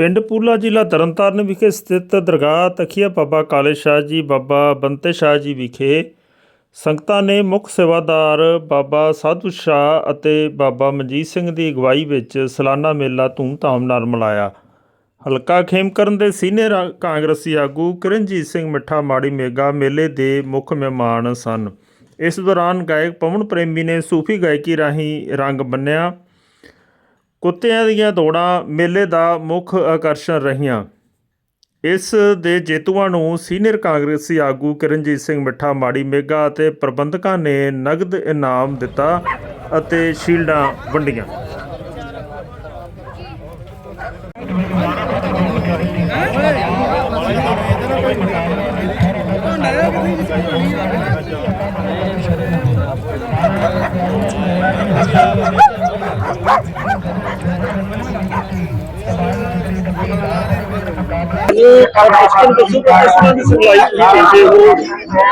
ਪਿੰਡ ਪੂਲਾ ਜ਼ਿਲ੍ਹਾ ਤਰਨਤਾਰਨ ਵਿਖੇ ਸਥਿਤ ਦਰਗਾਹ ਤਖੀਆ ਬਾਬਾ ਕਾਲੇ ਸ਼ਾਹ ਜੀ, ਬਾਬਾ ਬੰਤੇ ਸ਼ਾਹ ਜੀ ਵਿਖੇ ਸੰਗਤਾਂ ਨੇ ਮੁੱਖ ਸੇਵਾਦਾਰ ਬਾਬਾ ਸਾਧੂ ਸ਼ਾਹ ਅਤੇ ਬਾਬਾ ਮਨਜੀਤ ਸਿੰਘ ਦੀ ਅਗਵਾਈ ਵਿੱਚ ਸਾਲਾਨਾ ਮੇਲਾ ਧੂਮਧਾਮ ਨਾਲ ਮਨਾਇਆ। ਹਲਕਾ ਖੇਮਕਰਨ ਦੇ ਸੀਨੀਅਰ ਕਾਂਗਰਸੀ ਆਗੂ ਕਿਰਨਜੀਤ ਸਿੰਘ ਮਿੱਠਾ ਮਾੜੀ ਮੇਗਾ ਮੇਲੇ ਦੇ ਮੁੱਖ ਮਹਿਮਾਨ ਸਨ। ਇਸ ਦੌਰਾਨ ਗਾਇਕ ਪਵਨ ਪ੍ਰੇਮੀ ਨੇ ਸੂਫੀ ਗਾਇਕੀ ਰਾਹੀਂ ਰੰਗ ਬੰਨਿਆ। ਕੁੱਤਿਆਂ ਦੀਆਂ ਦੌੜਾਂ ਮੇਲੇ ਦਾ ਮੁੱਖ ਆਕਰਸ਼ਣ ਰਹੀਆਂ। ਇਸ ਦੇ ਜੇਤੂਆਂ ਨੂੰ ਸੀਨੀਅਰ ਕਾਂਗਰਸੀ ਆਗੂ ਕਿਰਨਜੀਤ ਸਿੰਘ ਮਿੱਠਾ, ਮਾੜੀ ਮੇਗਾ ਅਤੇ ਪ੍ਰਬੰਧਕਾਂ ਨੇ ਨਗਦ ਇਨਾਮ ਦਿੱਤਾ ਅਤੇ ਸ਼ੀਲਡਾਂ ਵੰਡੀਆਂ। ਇਹ ਆਪ ਬਚਪਨ ਦੱਸੋ ਕਿ ਕਿਸ ਤਰ੍ਹਾਂ ਦੀ ਸਿਖਲਾਈ ਤੁਸੀਂ ਦਿੰਦੇ ਹੋ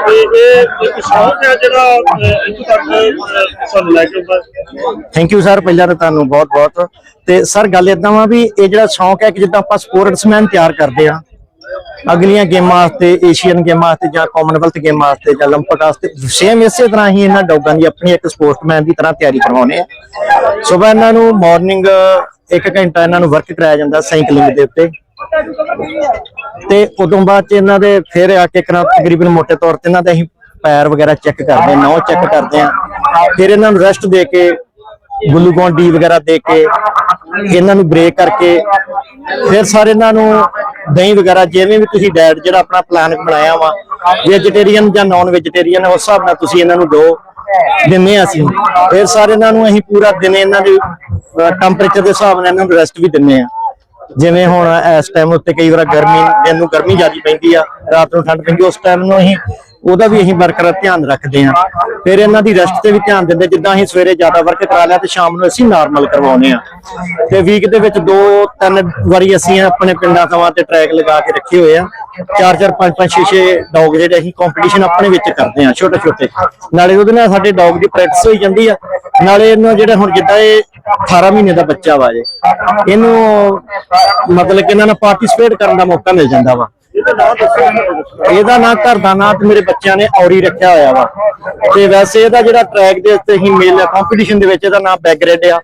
ਤੇ ਇਹ ਇੱਕ ਸ਼ੌਕ ਹੈ ਜਿਹੜਾ ਅਹ, ਇੱਥੋਂ ਤੱਕ ਅਹ, ਸਾਨੂੰ ਲੈ ਕੇ ਆਉਂਦਾ ਥੈਂਕ ਯੂ ਸਰ ਪਹਿਲਾਂ ਤਾਂ ਤੁਹਾਨੂੰ ਬਹੁਤ ਬਹੁਤ ਤੇ ਸਰ ਗੱਲ ਇਦਾਂ ਵਾ ਵੀ ਇਹ ਜਿਹੜਾ ਸ਼ੌਂਕ ਹੈ ਕਿ ਜਿੱਦਾਂ ਆਪਾਂ ਸਪੋਰਟਸਮੈਨ ਤਿਆਰ ਕਰਦੇ ਆ ਅਗਲੀਆਂ ਗੇਮਾਂ ਵਾਸਤੇ ਏਸ਼ੀਅਨ ਗੇਮਾਂ ਵਾਸਤੇ ਜਾਂ ਕਾਮਨਵੈਲਥ ਗੇਮਾਂ ਵਾਸਤੇ ਜਾਂ 올림픽 ਵਾਸਤੇ ਸੇਮ ਇਸੇ ਤਰ੍ਹਾਂ ਹੀ ਇਹਨਾਂ ਡੌਗਾਂ ਦੀ ਆਪਣੀ ਇੱਕ ਸਪੋਰਟਸਮੈਨ ਦੀ ਤਰ੍ਹਾਂ ਤਿਆਰੀ ਕਰਵਾਉਣੇ ਆ ਸਵੇਰ ਇਹਨਾਂ ਨੂੰ ਮਾਰਨਿੰਗ 1 ਘੰਟਾ ਇਹਨਾਂ ਨੂੰ ਵਰਕ ਕਰਾਇਆ ਜਾਂਦਾ ਸਾਈਕਲਿੰਗ ਦੇ ਉੱਤੇ ਤੇ ਉਦੋਂ ਬਾਅਦ ਚ ਇਹਨਾਂ ਦੇ ਫਿਰ ਆ ਕੇ ਕਰਾਂ ਤਕਰੀਬਨ ਮੋਟੇ ਤੌਰ ਤੇ ਇਹਨਾਂ ਦੇ ਅਸੀਂ ਪੈਰ ਵਗੈਰਾ ਚੈੱਕ ਕਰਦੇ ਹਾਂ ਨੌ ਚੈੱਕ ਕਰਦੇ ਹਾਂ। ਫਿਰ ਇਹਨਾਂ ਨੂੰ ਰੈਸਟ ਦੇ ਕੇ ਗਲੂਕੋਨ ਡੀ ਵਗੈਰਾ ਦੇ ਕੇ ਇਹਨਾਂ ਨੂੰ ਬ੍ਰੇਕ ਕਰਕੇ ਫਿਰ ਸਾਰੇ ਇਹਨਾਂ ਨੂੰ ਦਹੀਂ ਵਗੈਰਾ, ਜਿਵੇਂ ਵੀ ਤੁਸੀਂ ਡਾਈਟ ਜਿਹੜਾ ਆਪਣਾ ਪਲਾਨ ਬਣਾਇਆ ਵਾ ਵੈਜੀਟੇਰੀਅਨ ਜਾਂ ਨਾਨ ਵੈਜੀਟੇਰੀਅਨ ਉਸ ਹਿਸਾਬ ਨਾਲ ਤੁਸੀਂ ਇਹਨਾਂ ਨੂੰ ਦੋ ਦਿੰਨੇ ਆ ਅਸੀਂ। ਫਿਰ ਸਾਰੇ ਇਹਨਾਂ ਨੂੰ ਅਸੀਂ ਪੂਰਾ ਦਿਨ ਇਹਨਾਂ ਦੇ ਟੈਂਪਰੇਚਰ ਦੇ ਹਿਸਾਬ ਨਾਲ ਇਹਨਾਂ ਨੂੰ ਰੈਸਟ ਵੀ ਦਿੰਨੇ ਆ। ਜਿਵੇਂ ਹੁਣ ਇਸ ਟਾਈਮ ਉੱਤੇ ਕਈ ਵਾਰ ਗਰਮੀ, ਦਿਨ ਨੂੰ ਗਰਮੀ ਜ਼ਿਆਦਾ ਪੈਂਦੀ ਆ, ਰਾਤ ਨੂੰ ਠੰਡ ਪੈਂਦੀ ਉਸ ਟਾਈਮ ਨੂੰ ਅਸੀਂ ਉਹਦਾ ਵੀ ਅਸੀਂ ਬਰਕਰਾਰ ਧਿਆਨ ਰੱਖਦੇ ਆ ਫਿਰ ਇਹਨਾਂ ਦੀ ਰੈਸਟ ਤੇ ਵੀ ਧਿਆਨ ਦਿੰਦੇ, ਜਿੱਦਾਂ ਅਸੀਂ ਸਵੇਰੇ ਜ਼ਿਆਦਾ ਵਰਕ ਕਰਾ ਲਿਆ ਤੇ ਸ਼ਾਮ ਨੂੰ ਅਸੀਂ ਨਾਰਮਲ ਕਰਵਾਉਨੇ ਆ ਤੇ ਵੀਕ ਦੇ ਵਿੱਚ ਦੋ ਤਿੰਨ ਵਾਰੀ ਅਸੀਂ ਆਪਣੇ ਪਿੰਡਾਂ ਥਾਵਾਂ ਤੇ ਟਰੈਕ ਲਗਾ ਕੇ ਰੱਖੇ ਹੋਏ ਆ। ਚਾਰ ਚਾਰ ਪੰਜ ਪੰਜ ਛੇ ਛੇ ਡੌਗ ਜਿਹੜੇ ਅਸੀਂ ਕੰਪੀਟੀਸ਼ਨ ਆਪਣੇ ਵਿੱਚ ਕਰਦੇ ਆ ਛੋਟੇ ਛੋਟੇ ਨਾਲੇ ਉਹਦੇ ਨਾਲ ਸਾਡੇ ਡੌਗ ਦੀ ਪ੍ਰੈਕਟਿਸ ਹੋਈ ਜਾਂਦੀ ਆ। ਨਾਲੇ ਇਹਨੂੰ ਜਿਹੜੇ ਹੁਣ ਜਿੱਦਾਂ ਇਹ 18 ਮਹੀਨੇ ਦਾ ਬੱਚਾ ਵਾ ਜੇ, ਇਹਨੂੰ ਮਤਲਬ ਕਿ ਇਹਨਾਂ ਨਾਲ ਪਾਰਟਿਸਿਪੇਟ ਕਰਨ ਦਾ ਮੌਕਾ ਮਿਲ ਜਾਂਦਾ ਵਾ। ਇਹਦਾ ਨਾਂ ਘਰ ਦਾ ਨਾਂ ਤੇ ਮੇਰੇ ਬੱਚਿਆਂ ਨੇ ਔਰੀ ਰੱਖਿਆ ਹੋਇਆ ਵਾ। ਤੇ ਵੈਸੇ ਇਹਦਾ ਜਿਹੜਾ ਟਰੈਕ ਦੇ ਉੱਤੇ ਹੀ ਮੇਲ ਕੰਪੀਟੀਸ਼ਨ ਦੇ ਵਿੱਚ ਇਹਦਾ ਨਾਮ ਬੈਗਰੇਡ ਆ।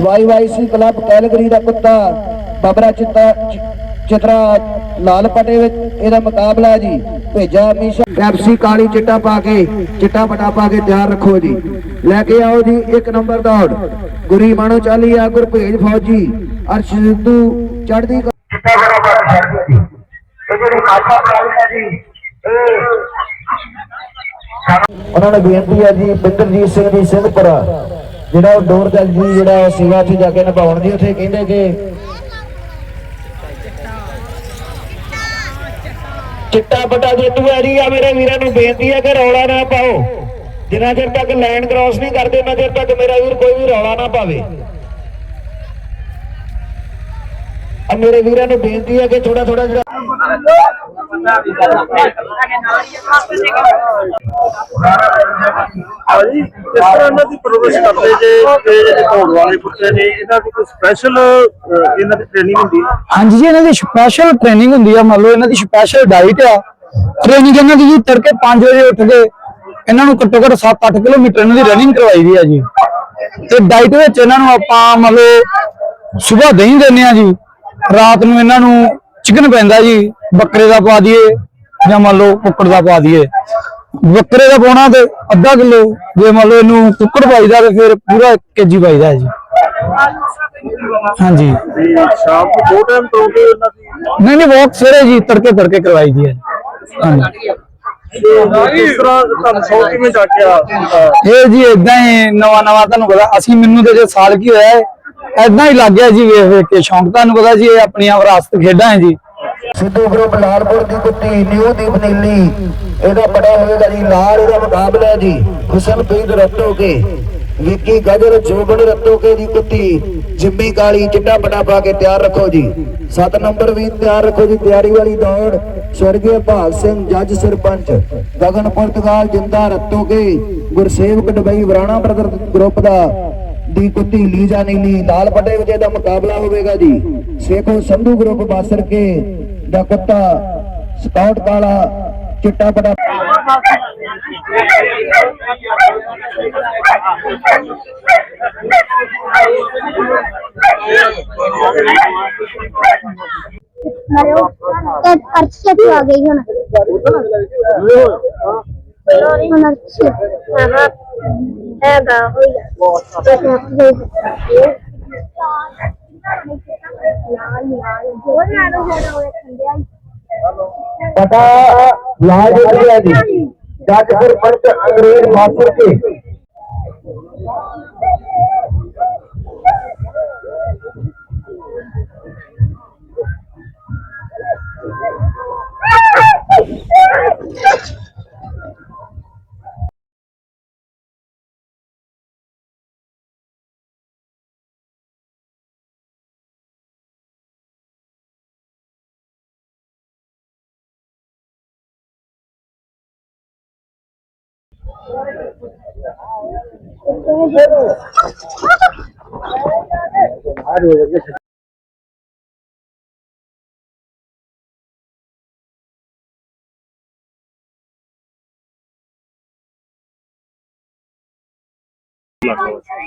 Y Y C club Calgary ਦਾ ਕੁੱਤਾ ਬਬਰਾ ਚਿੱਤਾ ਚਿਤਰਾ ਲਾਲ ਪਟੇ ਵਿੱਚ ਇਹਦਾ ਮੁਕਾਬਲਾ ਜੀ। ਭੇਜਾ ਮੀਸ਼ਾ ਪੈਪਸੀ ਕਾਲੀ ਚਿੱਟਾ ਪਾ ਕੇ ਚਿੱਟਾ ਪਟਾ ਪਾ ਕੇ ਤਿਆਰ ਰੱਖੋ ਜੀ। ਲੈ ਕੇ ਆਓ ਜੀ ਇੱਕ ਨੰਬਰ ਦੌੜ। ਗੁਰੀ ਮਾਣੋ ਚਾਲੀ ਆ ਗੁਰਭੇਜ ਫੌਜੀ ਅਰਸ਼ ਸਿੱਧੂ ਚੜਦੀ ਚਿੱਟਾ ਬੜਾ ਜੀ। ਇਹ ਜਿਹੜੀ ਕਾਸਾ ਕਾਲੀ ਜੀ ਉਹਨਾਂ ਨੂੰ ਬੇਨਤੀ ਹੈ ਜੀ ਬਿੰਦਰਜੀਤ ਸਿੰਘ ਦੀ ਸਿੰਘਪੁਰਾ ਜਿਹੜਾ ਉਹ ਡੋਰ ਜੱਜ ਜੀ, ਜਿਹੜਾ ਉਹ ਉੱਥੇ ਜਾ ਕੇ ਨਿਭਾਉਣ ਦੀ, ਉੱਥੇ ਕਹਿੰਦੇ ਕਿ ਚਿੱਟਾ ਪਟਾ ਜੇਤੂ ਹੈ ਜੀ ਆ, ਮੇਰੇ ਵੀਰਾਂ ਨੂੰ ਬੇਨਤੀ ਹੈ ਕਿ ਰੌਲਾ ਨਾ ਪਾਓ। ਜਿੰਨਾ ਚਿਰ ਤੱਕ ਲਾਈਨ ਕ੍ਰਾਸ ਨਹੀਂ ਕਰਦੇ ਉਹਨਾਂ ਚਿਰ ਤੱਕ ਮੇਰਾ ਵੀਰ ਕੋਈ ਵੀ ਰੌਲਾ ਨਾ ਪਾਵੇ। ਆ ਮੇਰੇ ਵੀਰਾਂ ਨੂੰ ਬੇਨਤੀ ਹੈ ਕਿ ਥੋੜਾ ਥੋੜਾ ਜਿਹੜਾ ਭਾਜੀ ਕਿਸ ਤਰ੍ਹਾਂ ਇਹਨਾਂ ਦੀ ਪਰਵਰਿਸ਼ ਕਰਦੇ ਜੇ, ਤੇ ਜਿਹੜੇ ਦੌੜ ਵਾਲੇ ਕੁੱਤੇ ਨੇ, ਇਹਨਾਂ ਦੀ ਕੋਈ ਸਪੈਸ਼ਲ ਇਹਨਾਂ ਦੀ ਟ੍ਰੇਨਿੰਗ ਹੁੰਦੀ ਹੈ? ਹਾਂਜੀ ਜੀ, ਇਹਨਾਂ ਦੀ ਸਪੈਸ਼ਲ ਟ੍ਰੇਨਿੰਗ ਹੁੰਦੀ ਆ। ਮੰਨ ਲਓ ਇਹਨਾਂ ਦੀ ਸਪੈਸ਼ਲ ਡਾਈਟ ਆ। ਟ੍ਰੇਨਿੰਗ ਇਹਨਾਂ ਦੀ ਜੀ, ਤੜਕੇ 5 ਵਜੇ ਉੱਠ ਕੇ ਇਹਨਾਂ ਨੂੰ ਘੱਟੋ ਘੱਟ 7-8 ਕਿਲੋਮੀਟਰ ਇਹਨਾਂ ਦੀ ਰਨਿੰਗ ਕਰਵਾਈ ਦੀ ਆ ਜੀ। ਤੇ ਡਾਈਟ ਵਿੱਚ ਇਹਨਾਂ ਨੂੰ ਆਪਾਂ ਮੰਨ ਲਓ ਸਵੇਰ ਦਹੀਂ ਦਿੰਦੇ ਆ ਜੀ। ਰਾਤ ਨੂੰ ਇਹਨਾਂ ਨੂੰ ਚਿਕਨ ਪੈਂਦਾ ਜੀ, ਬੱਕਰੇ ਦਾ ਪਾ ਦਈਏ, ਜਾਂ ਮੰਨ ਲਓ ਕੁੱਕੜ ਦਾ ਪਾ ਦਈਏ। ਬੱਕਰੇ ਦਾ ਪਾਉਣਾ ਤੇ ਅੱਧਾ ਕਿਲੋ, ਜੇ ਮੰਨ ਲਓ ਇਹਨੂੰ ਕੁੱਕੜ ਪਾਈਦਾ ਤੇ ਫਿਰ ਪੂਰਾ ਕੇਜੀ ਪਾਈਦਾ ਜੀ। ਹਾਂਜੀ। ਸ਼ਾਮ ਨੂੰ ਦੋ ਟਾਈਮ ਕਰੋਗੇ ਇਹਨਾਂ ਦੀ ਨਹੀਂ ਨਹੀਂ ਵਾਕ ਸਵੇਰੇ ਜੀ, ਤੜਕੇ ਤੜਕੇ ਕਰਵਾਈ ਦੀ ਹੈ। ਹਾਂਜੀ। ਤੇ ਇਹ ਜੀ ਇਦਾਂ ਹੀ ਨਵਾਂ ਨਵਾਂ ਤੁਹਾਨੂੰ ਪਤਾ, ਅਸੀਂ ਮੈਨੂੰ ਤੇ ਜੇ ਸਾਲ ਕੀ ਹੋਇਆ ਹੈ ਹੀ ਲੱਗ ਗਿਆ ਜੀ ਵੇਖ ਵੇਖ ਕੇ ਸ਼ੌਂਕ। ਤੁਹਾਨੂੰ ਪਤਾ ਜੀ ਇਹ ਆਪਣੀਆਂ ਵਿਰਾਸਤ ਖੇਡਾਂ ਹੈ ਜੀ। ਸਿੱਧੂ ਗਰੁੱਪ ਲਾਲਪੁਰ ਦੀ ਕੁੱਤੀ ਨਿਊ ਦੀਪ ਨੀਲੀ। ਇਹਦਾ ਬੜਾ ਹੋਏਗਾ ਜੀ ਲਾਲ ਇਹਦਾ ਮੁਕਾਬਲਾ ਜੀ। ਹੁਸਨ ਪੀਰ ਰੱਟੋ ਕੇ ਵਿੱਕੀ ਗਜਰ, ਜੋਬਨ ਰਤੋਕੇ ਦੀ ਕੁੱਤੀ। ਜਿੰਮੀ ਕਾਲੀ, ਚਿੱਟਾ ਪਟਾ ਪਾ ਕੇ ਤਿਆਰ ਰੱਖੋ ਜੀ। 7 ਨੰਬਰ ਵੀ ਤਿਆਰ ਰੱਖੋ ਜੀ, ਤਿਆਰੀ ਵਾਲੀ ਦੌੜ। ਸਵਰਗੀ ਭਾਗ ਸਿੰਘ, ਜੱਜ sarpanch. Gagan Portugal, Jinda Ratoke, Gursewak Dubai Warana brother group ਦਾ। ਦੀ ਕੁੱਤੀ ਲੀਜਾ ਨੀਲੀ ਲਾਲ ਪੱਟੇ ਵਿੱਚ ਇਹਦਾ ਮੁਕਾਬਲਾ ਹੋਵੇਗਾ ਜੀ। ਸੇਖੋ ਸੰਧੂ ਗਰੁੱਪ ਬਾਸਰ ਕੇ ਦਾ ਕੁੱਤਾ ਸਕਾਊਟ ਕਾਲਾ ਚਿੱਟਾ ਪਟਾ ਇਹ ਅਰਸ਼ੇ ਤੋਂ ਆ ਗਈ ਹੁਣ ਹੁਣ ਅਰਸ਼ੇ ਹਾਂ ਹੈਗਾ ਹੋਇਆ ਪਟਾ ਲਾਜ ਵਧੀਆ ਜੀ ਜੱਜ ਸਰਪੰਚ ਅੰਗਰੇਜ਼ ਬਾਸਰ ਕੇ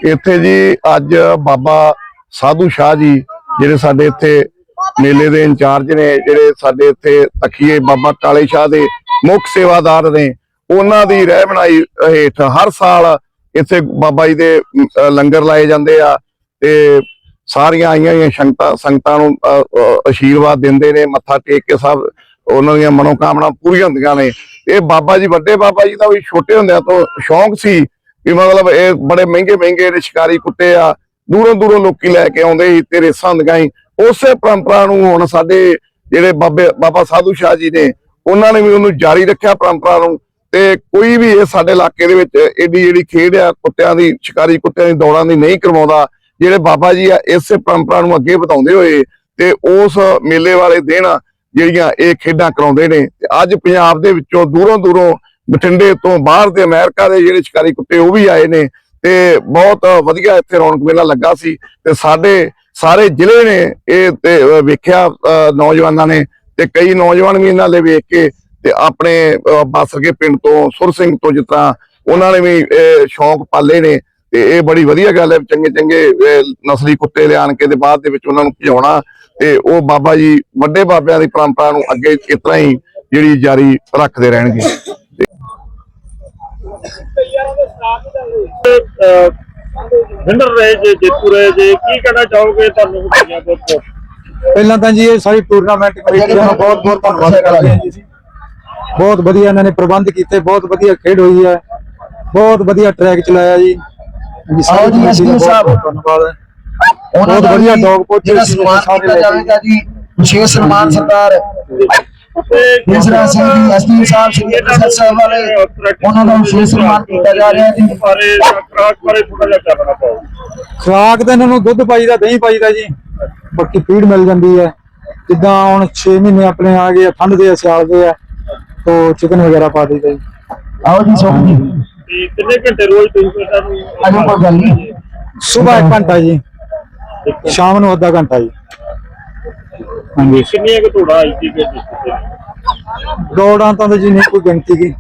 ਇੱਥੇ ਜੀ ਅੱਜ ਬਾਬਾ ਸਾਧੂ ਸ਼ਾਹ ਜੀ ਜਿਹੜੇ ਸਾਡੇ ਇੱਥੇ ਮੇਲੇ ਦੇ ਇੰਚਾਰਜ ਨੇ, ਜਿਹੜੇ ਸਾਡੇ ਇੱਥੇ ਤਖੀਏ ਬਾਬਾ ਟਾਲੇ ਸ਼ਾਹ ਦੇ ਮੁੱਖ ਸੇਵਾਦਾਰ ਨੇ ਉਹਨਾਂ ਦੀ ਰਹਿ ਬਣਾਈ ਹੇਠ ਹਰ ਸਾਲ ਇੱਥੇ ਬਾਬਾ ਜੀ ਦੇ ਲੰਗਰ ਲਾਏ ਜਾਂਦੇ ਆ ਤੇ ਸਾਰੀਆਂ ਆਈਆਂ ਹੋਈਆਂ ਸੰਗਤਾਂ ਸੰਗਤਾਂ ਨੂੰ ਅ, ਆਸ਼ੀਰਵਾਦ ਦਿੰਦੇ ਨੇ ਮੱਥਾ ਟੇਕ ਕੇ ਸਭ ਉਹਨਾਂ ਦੀਆਂ ਮਨੋਕਾਮਨਾ ਪੂਰੀਆਂ ਹੁੰਦੀਆਂ ਨੇ। ਇਹ ਬਾਬਾ ਜੀ ਵੱਡੇ ਬਾਬਾ ਜੀ ਦਾ ਵੀ ਛੋਟੇ ਹੁੰਦਿਆਂ ਤੋਂ ਸ਼ੌਂਕ ਸੀ ਵੀ ਮਤਲਬ ਇਹ ਬੜੇ ਮਹਿੰਗੇ ਮਹਿੰਗੇ ਜਿਹੜੇ ਸ਼ਿਕਾਰੀ ਕੁੱਤੇ ਆ ਦੂਰੋਂ ਦੂਰੋਂ ਲੋਕੀ ਲੈ ਕੇ ਆਉਂਦੇ ਸੀ ਤੇ ਰੇਸਾਂ ਹੁੰਦੀਆਂ ਸੀ। ਉਸੇ ਪਰੰਪਰਾ ਨੂੰ ਹੁਣ ਸਾਡੇ ਜਿਹੜੇ ਬਾਬੇ ਬਾਬਾ ਸਾਧੂ ਸ਼ਾਹ ਜੀ ਨੇ ਉਹਨਾਂ ਨੇ ਵੀ ਉਹਨੂੰ ਜਾਰੀ ਰੱਖਿਆ ਪਰੰਪਰਾ ਨੂੰ। ਤੇ ਕੋਈ ਵੀ ਇਹ ਸਾਡੇ ਇਲਾਕੇ ਦੇ ਵਿੱਚ ਏਡੀ ਜਿਹੜੀ ਖੇਡ ਆ ਕੁੱਤਿਆਂ ਦੀ ਸ਼ਿਕਾਰੀ ਕੁੱਤਿਆਂ ਦੀ ਦੌੜਾਂ ਦੀ ਨਹੀਂ ਕਰਵਾਉਂਦਾ ਜਿਹੜੇ ਬਾਬਾ ਜੀ ਆ ਇਸੇ ਪਰੰਪਰਾ ਨੂੰ ਅੱਗੇ ਵਧਾਉਂਦੇ ਹੋਏ ਤੇ ਉਸ ਮੇਲੇ ਵਾਲੇ ਦਿਨ ਜਿਹੜੀਆਂ ਇਹ ਖੇਡਾਂ ਕਰਾਉਂਦੇ ਨੇ ਤੇ ਅੱਜ ਪੰਜਾਬ ਦੇ ਵਿੱਚੋਂ ਦੂਰੋਂ ਦੂਰੋਂ ਬਠਿੰਡੇ ਤੋਂ ਬਾਹਰ ਦੇ ਅਮਰੀਕਾ ਦੇ ਜਿਹੜੇ ਸ਼ਿਕਾਰੀ ਕੁੱਤੇ ਉਹ ਵੀ ਆਏ ਨੇ ਤੇ ਬਹੁਤ ਵਧੀਆ ਇੱਥੇ ਰੌਣਕ ਮੇਲਾ ਲੱਗਾ ਸੀ ਤੇ ਸਾਡੇ ਸਾਰੇ ਜ਼ਿਲ੍ਹੇ ਨੇ ਇਹ ਤੇ ਵੇਖਿਆ ਅਹ, ਨੌਜਵਾਨਾਂ ਨੇ ਤੇ ਕਈ ਨੌਜਵਾਨ ਵੀ ਇਹਨਾਂ ਦੇ ਵੇਖ ਕੇ ਤੇ ਆਪਣੇ ਅਹ, ਬਾਸਰਗੇ ਪਿੰਡ ਤੋਂ ਸੁਰ ਸਿੰਘ ਤੋਂ ਜਿਸ ਤਰ੍ਹਾਂ ਉਹਨਾਂ ਨੇ ਵੀ ਇਹ ਸ਼ੌਂਕ ਪਾਲੇ ਨੇ ਤੇ ਇਹ ਬੜੀ ਵਧੀਆ ਗੱਲ ਹੈ ਚੰਗੇ ਚੰਗੇ ਨਸਲੀ ਕੁੱਤੇ ਲਿਆਣ ਕੇ ਤੇ ਬਾਅਦ ਦੇ ਵਿੱਚ ਉਹਨਾਂ ਨੂੰ ਭਜਾਉਣਾ ਤੇ ਉਹ ਬਾਬਾ ਜੀ ਵੱਡੇ ਬਾਬਿਆਂ ਦੀ ਪਰੰਪਰਾ ਨੂੰ ਅੱਗੇ ਇਸ ਤਰ੍ਹਾਂ ਹੀ ਜਿਹੜੀ ਜਾਰੀ ਰੱਖਦੇ ਰਹਿਣਗੇ। ਵਿਨਰ ਰਹੇ ਜੇ ਜੇਤੂ ਰਹੇ ਜੇ ਕੀ ਕਹਿਣਾ ਚਾਹੋਗੇ ਤੁਹਾਨੂੰ ਪਹਿਲਾਂ ਤਾਂ ਜੀ ਇਹ ਸਾਰੀ ਟੂਰਨਾਮੈਂਟ ਕਮੇਟੀ ਦਾ ਬਹੁਤ ਬਹੁਤ ਧੰਨਵਾਦ ਕਰਦੇ ਹਾਂ ਜੀ। ਬਹੁਤ ਵਧੀਆ ਇਹਨਾਂ ਨੇ ਪ੍ਰਬੰਧ ਕੀਤੇ ਬਹੁਤ ਵਧੀਆ ਖੇਡ ਹੋਈ ਹੈ। ਬਹੁਤ ਵਧੀਆ ਟਰੈਕ ਚਲਾਇਆ ਜੀ। ਆਓ ਜੀ, ਦਾ SP ਸਾਹਿਬ। ਧੰਨਵਾਦ। ਉਹਨਾਂ ਬਹੁਤ ਦਾ ਵਧੀਆ dog poach ਜਿਹੜਾ ਸਨਮਾਨ ਕੀਤਾ। ਜਾਵੇਗਾ ਜੀ ਵਿਸ਼ੇਸ਼ ਸਨਮਾਨ ਸਰਦਾਰ ਤੀਸਰਾ ਸਿੰਘ ਜੀ ਐਸਪੀ ਸਾਹਿਬ ਸ੍ਰੀ ਅੰਮ੍ਰਿਤਸਰ ਸਾਹਿਬ ਵਾਲੇ ਉਹਨਾਂ ਦਾ ਵਿਸ਼ੇਸ਼ ਸਨਮਾਨ ਕੀਤਾ ਜਾ ਰਿਹਾ ਜੀ। ਖਰਾਕ ਬਾਰੇ ਥੋੜਾ ਜਿਹਾ ਪਾਓ ਖੁਰਾਕ ਤਾਂ ਇਹਨਾਂ ਨੂੰ ਦੁੱਧ ਪਾਈਦਾ ਦਹੀਂ ਪਾਈਦਾ ਜੀ। ਬਾਕੀ ਫੀਡ ਮਿਲ ਜਾਂਦੀ ਹੈ। ਜਿੱਦਾਂ ਹੁਣ 6 ਮਹੀਨੇ ਆਪਣੇ ਆ ਗਏ ਠੰਡ ਦੇ ਸਿਆਲ ਦੇ ਆ। ਤੋ ਚਿਕਨ ਵਗੈਰਾ ਪਾ ਦਈਦਾ ਜੀ ਆਓ ਜੀ ਸੋਖ ਜੀ। ਤੇ ਕਿੰਨੇ ਘੰਟੇ ਰੋਜ਼ ਤੁਸੀਂ ਇਹਨਾਂ ਨੂੰ ਅਜੋ ਕੋਈ ਗੱਲ ਨਹੀਂ ਸਵੇਰ 1 ਘੰਟਾ ਜੀ। ਸ਼ਾਮ ਨੂੰ ਅੱਧਾ ਘੰਟਾ ਜੀ। ਹਾਂਜੀ। ਕਿੰਨੀਆਂ ਕੁ ਧੋੜਾ ਆਈ ਸੀ ਕਿ ਦੌੜਾਂ ਤਾਂ ਜੀ ਨਹੀਂ ਕੋਈ ਗਿਣਤੀ ਕੀ